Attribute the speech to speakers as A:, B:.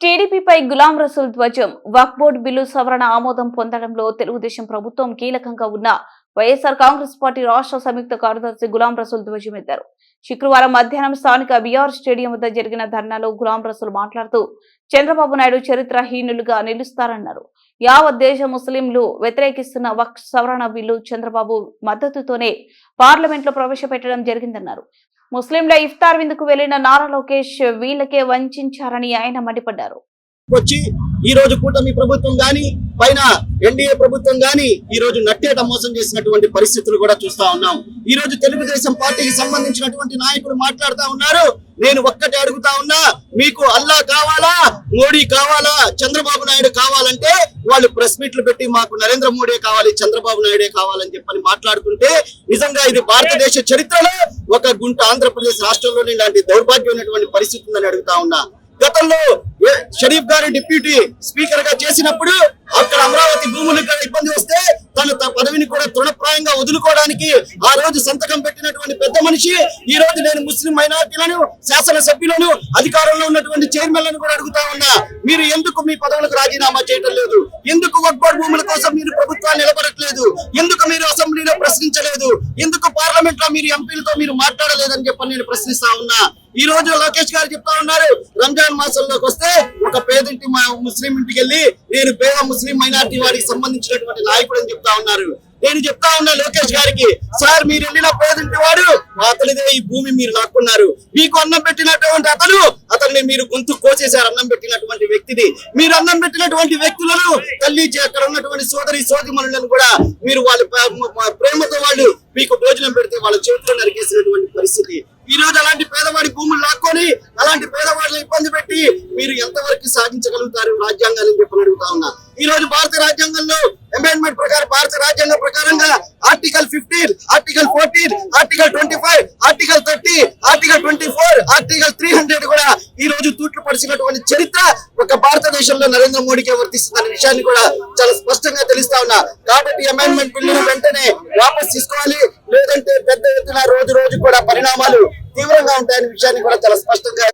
A: టీడీపీపై గులాం రసూల్ ధ్వజం వక్ board bill సవరణ ఆమోదం పొందడంలో తెలుగుదేశం ప్రభుత్వం కీలకంగా ఉన్న వైఎస్ఆర్ కాంగ్రెస్ పార్టీ రాష్ట్ర సంయుక్త కార్యదర్శి గులాం రసూల్ ధ్వజమెత్తారు. శుక్రవారం మధ్యాహ్నం స్థానిక బీఆర్ స్టేడియం వద్ద జరిగిన ధర్నాలో గులాం రసూల్ మాట్లాడుతూ చంద్రబాబు నాయుడు చరిత్రహీనులుగా నిలుస్తారన్నారు. యావత్ దేశ ముస్లింలు వ్యతిరేకిస్తున్న వక్ సవరణ బిల్లు చంద్రబాబు మద్దతుతోనే పార్లమెంట్లో ప్రవేశపెట్టడం జరిగిందన్నారు. ముస్లింల ఇఫ్తార్ విందుకు వెళ్ళిన నారా లోకేష్ వీళ్ళకే వంచారని ఆయన మండిపడ్డారు.
B: వచ్చి ఈ రోజు కూటమి ప్రభుత్వం గాని పైన ఎన్డీఏ ప్రభుత్వం గాని ఈ రోజు నట్టేట మోసం చేసినటువంటి పరిస్థితులు కూడా చూస్తా ఉన్నాం. ఈ రోజు తెలుగుదేశం పార్టీకి సంబంధించినటువంటి నాయకులు మాట్లాడుతా ఉన్నారు. నేను ఒక్కటే అడుగుతా ఉన్నా మీకు అల్లా కావాలా మోడీ కావాలా చంద్రబాబు నాయుడు కావాలంటే వాళ్ళు ప్రెస్ మీట్లు పెట్టి మాకు నరేంద్ర మోడీ కావాలి చంద్రబాబు నాయుడే కావాలని చెప్పని మాట్లాడుతుంటే నిజంగా ఇది భారతదేశ చరిత్రలో ఒక గుంట ఆంధ్రప్రదేశ్ రాష్ట్రంలోని ఇలాంటి దౌర్భాగ్యమైనటువంటి పరిస్థితి ఉందని అడుగుతా ఉన్నా. గతంలో షరీఫ్ గారు డిప్యూటీ స్పీకర్గా చేసినప్పుడు అక్కడ అమరావతి భూములకు కూడా ఇబ్బంది వస్తే తన పదవిని కూడా తృణప్రాయంగా వదులుకోవడానికి ఆ రోజు సంతకం పెట్టినటువంటి పెద్ద మనిషి ఈ రోజు నేను ముస్లిం మైనార్టీలను శాసనసభ్యులను అధికారంలో ఉన్నటువంటి చైర్మన్లను కూడా అడుగుతా ఉన్నా. మీరు ఎందుకు మీ పదవులకు రాజీనామా చేయటం లేదు? ఎందుకు వక్బోర్డ్ భూముల కోసం మీరు ప్రభుత్వాన్ని నిలబడట్లేదు? ఎందుకు మీరు అసెంబ్లీలో ప్రశ్నించలేదు? ఎందుకు పార్లమెంట్లో మీరు ఎంపీలతో మీరు మాట్లాడలేదని చెప్పని నేను ప్రశ్నిస్తా ఉన్నా. ఈ రోజు లోకేష్ గారు చెప్తా ఉన్నారు రంజాన్ మాసంలోకి వస్తే ఒక పేదింటి మా ముస్లిం ఇంటికి వెళ్ళి నేను పేద ముస్లిం మైనార్టీ వారికి సంబంధించినటువంటి నాయకుడు అని చెప్తా ఉన్నారు. నేను చెప్తా ఉన్నా లోకేష్ గారికి సార్ మీరు వెళ్ళిన పేదంటి వాడు? అతనిదే ఈ భూమి మీరు లాక్కున్నారు. మీకు అన్నం పెట్టినటువంటి అతను అతన్ని మీరు గొంతు కోసేశారు అన్నం పెట్టినటువంటి వ్యక్తిది. మీరు అన్నం పెట్టినటువంటి వ్యక్తులను తల్లి అక్కడ ఉన్నటువంటి సోదరి సోదరిమణులను కూడా మీరు వాళ్ళ ప్రేమతో వాళ్ళు మీకు భోజనం పెడితే వాళ్ళ చేతిలో నరికేసినటువంటి పరిస్థితి. ఈ రోజు అలాంటి పేదవాడి భూములు లాక్కొని అలాంటి పేదవాళ్ళని ఇబ్బంది పెట్టి మీరు ఎంతవరకు సాధించగలుగుతారు? రాజ్యాంగాన్ని చెప్పని అడుగుతా ఉన్నా. ఈ రోజు article fourteen article twenty five article thirty article twenty four article three hundred కూడా ఈ రోజు తూట్లు పడిచినటువంటి చరిత్ర ఒక భారతదేశంలో నరేంద్ర మోడీకి వర్తిస్తుందనే విషయాన్ని కూడా చాలా స్పష్టంగా తెలుస్తా ఉన్నా. కాబట్టి అమెండ్మెంట్ బిల్లును వెంటనే వాపస్ తీసుకోవాలి. లేదంటే పెద్ద ఎత్తున రోజు రోజు కూడా పరిణామాలు తీవ్రంగా ఉంటాయనే విషయాన్ని కూడా చాలా స్పష్టంగా